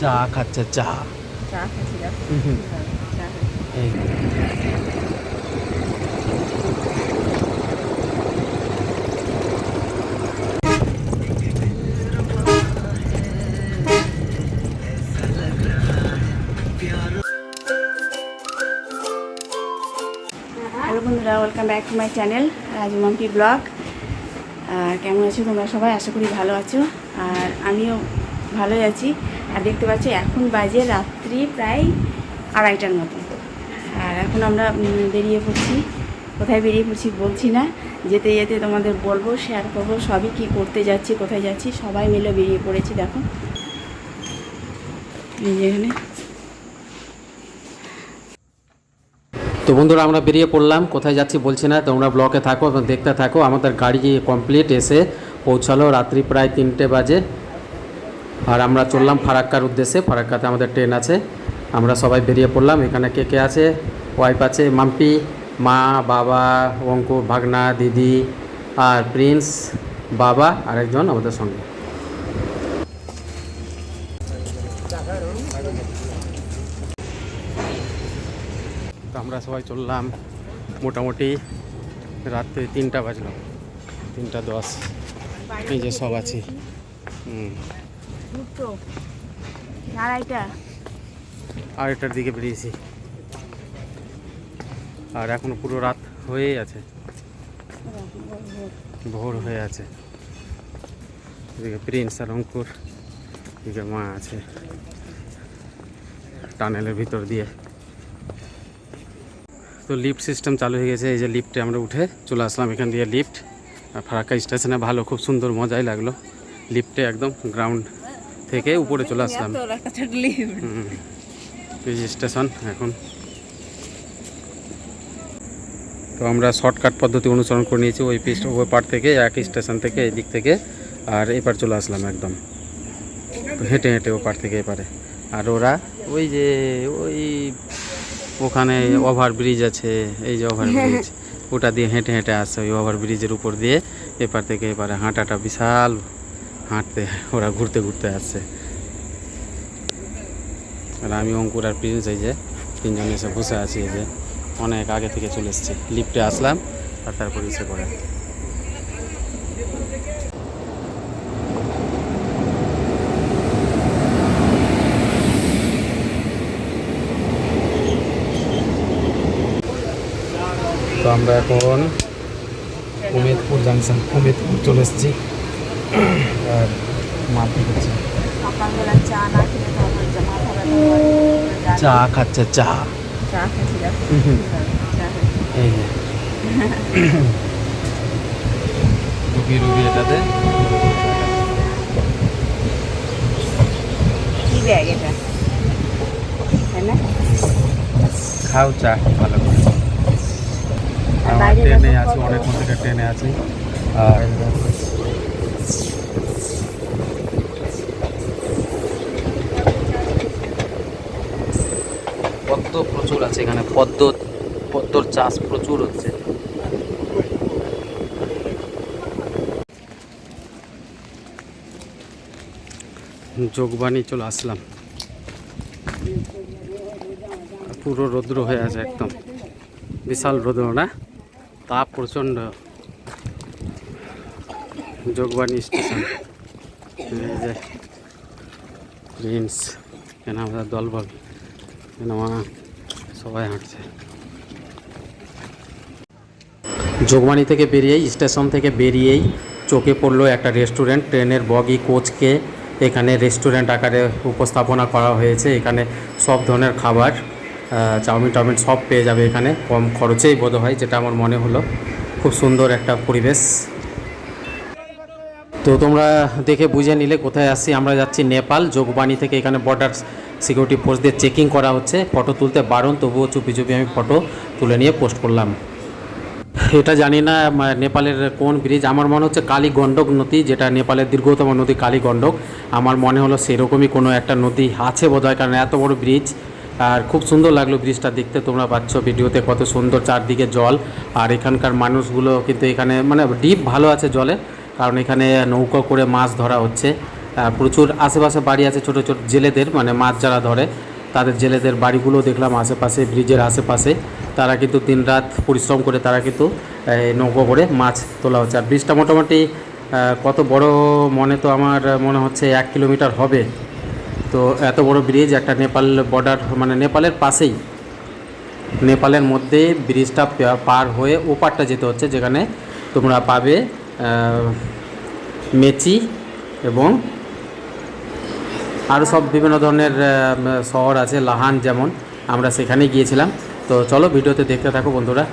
চা খাচ্ছে চা। হ্যালো বন্ধুরা welcome back to my channel Raju Mampi blog আর কেমন আছো তোমরা সবাই? আশা করি ভালো আছো। আর আমিও ভালোই আছি। আর দেখতে পাচ্ছি, এখন বাজে রাত্রি প্রায় আড়াইটার মতো। আর এখন আমরা বেরিয়ে পড়ছি। কোথায় বেরিয়ে পড়ছি বলছি না। যেতে যেতে তোমাদের বলব শেয়ার করব, সবই কি করতে যাচ্ছি, কোথায় যাচ্ছি, সবাই মিলে বেরিয়ে পড়েছি, দেখো। তো বন্ধুরা, আমরা বেরিয়ে পড়লাম। কোথায় যাচ্ছি বলছি না, তোমরা ব্লকে থাকো দেখতে থাকো। আমাদের গাড়ি কমপ্লিট এসে পৌঁছালো রাত্রি প্রায় তিনটে বাজে। আর আমরা চললাম ফারাক্কার উদ্দেশ্যে। ফারাক্কাতে আমাদের ট্রেন আছে। আমরা সবাই বেরিয়ে পড়লাম। এখানে কে কে আছে? ওয়াইফ আছে, মাম্পি, মা, বাবা অঙ্কুর ভাগনা, দিদি, আর প্রিন্স, বাবা, আরেকজন আমাদের সঙ্গে। তো আমরা সবাই চললাম। মোটামুটি রাত্রে তিনটা বাজলাম তিনটা দশ। এই যে সব আছি। হুম। দুটো দিকে বেরিয়েছি। আর এখনও পুরো রাত হয়েই আছে। ভোর হয়ে আছে। এদিকে প্রিন্স আর অঙ্কুর এদিকে মা আছে। টানেলের ভিতর দিয়ে। তো লিফট সিস্টেম চালু হয়ে গেছে। এই যে লিফটে আমরা উঠে চলে আসলাম। এখান দিয়ে লিফট। আর ফারাক্কা স্টেশনে ভালো খুব সুন্দর মজাই লাগল। লিফটে একদম গ্রাউন্ড থেকে উপরে চলে আসলাম। স্টেশন এখন। তো আমরা শর্টকাট পদ্ধতি অনুসরণ করে নিয়েছি ওই পিস ওই পার থেকে এক স্টেশন থেকে এই দিক থেকে আর এপার চলে আসলাম একদম। তো হেঁটে হেঁটে ওপার থেকে এপারে আর ওরা ওই যে ওই ওখানে ওভার ব্রিজ আছে এই যে ওভার ব্রিজ ওটা দিয়ে হেঁটে হেঁটে আসছে ওই ওভার ব্রিজের উপর দিয়ে। এপার থেকে এপারে হাঁটাটা বিশাল। হাঁটতে ওরা ঘুরতে ঘুরতে আসছে আর আমি অঙ্কুর আর প্রিন্স এই যে তিনজন এসে বসে আছি এই যে। অনেক আগে থেকে চলে এসেছি। লিফটে আসলাম আর তারপর এসে করে তো আমরা এখন উমেদপুর জাংশন উমেদপুর চলে এসেছি। আর মাটি খাচ্ছে চা খাচ্ছি চা। এই রুগী রুগী এটাতে। ব্যাগ এটা? খাও চা ভালো করে আর আমরা বাইরে ট্রেনে আছি অনেকক্ষণ থেকে ট্রেনে আছি। আর পদ্ম প্রচুর আছে এখানে পদ্ম পদ্মর চাষ প্রচুর হচ্ছে। যোগবাণী চলে আসলাম। পুরো রৌদ্র হয়ে আছে একদম। বিশাল রৌদ্র না? তাপ প্রচণ্ড। যোগবাণী স্টেশন। প্রিন্স, কেন আমাদের দলবল? কেন সবাই হাঁটছে। যোগবাণী থেকে বেরিয়েই, স্টেশন থেকে বেরিয়েই চোখে পড়ল একটা রেস্টুরেন্ট। ট্রেনের বগি, কোচকে এখানে রেস্টুরেন্ট আকারে উপস্থাপনা করা হয়েছে। এখানে সব ধরনের খাবার চাউমিন টাউমিন সব পেয়ে যাবে এখানে, কম খরচেই বোধ হয় যেটা আমার মনে হলো। খুব সুন্দর একটা পরিবেশ। তো তোমরা দেখে বুঝে নিলে কোথায় আসছি আমরা যাচ্ছি নেপাল যোগবাণী থেকে এখানে বর্ডার সিকিউরিটি ফোর্স দিয়ে চেকিং করা হচ্ছে। ফটো তুলতে বারণ, তবুও চুপি চুপি আমি ফটো তুলে নিয়ে পোস্ট করলাম। এটা জানি না নেপালের কোন ব্রিজ আমার মনে হচ্ছে কালী গণ্ডক নদী, যেটা নেপালের দীর্ঘতম নদী কালী গণ্ডক আমার মনে হলো সেরকমই কোনো একটা নদী আছে বোধহয়, কারণ এত বড় ব্রিজ আর খুব সুন্দর লাগল ব্রিজটা দেখতে, তোমরা পাচ্ছ ভিডিওতে কত সুন্দর চারদিকে জল। আর এখানকার মানুষগুলো কিন্তু এখানে মানে ডিপ ভালো আছে জলে, কারণ এখানে নৌকো করে মাছ ধরা হচ্ছে। প্রচুর আশেপাশে বাড়ি আছে ছোট ছোট জেলেদের মানে মাছ যারা ধরে, তাদের জেলেদের বাড়িগুলো দেখলাম আশেপাশে, ব্রিজের আশেপাশে। তারা কিন্তু দিনরাত পরিশ্রম করে তারা কিন্তু নৌকো করে মাছ তোলা হচ্ছে। আর ব্রিজটা মোটামুটি কত বড় মনে তো আমার মনে হচ্ছে এক কিলোমিটার হবে। তো এত বড় ব্রিজ একটা নেপাল বর্ডার মানে নেপালের পাশেই। নেপালের মধ্যে ব্রিজটা পার হয়ে ওপারটা যেতে হচ্ছে, যেখানে তোমরা পাবে মেচি এবং আরও সব বিভিন্ন ধরনের শহর আছে, লাহান যেমন, আমরা সেখানে গিয়েছিলাম। তো চলো ভিডিওতে দেখতে থাকো বন্ধুরা।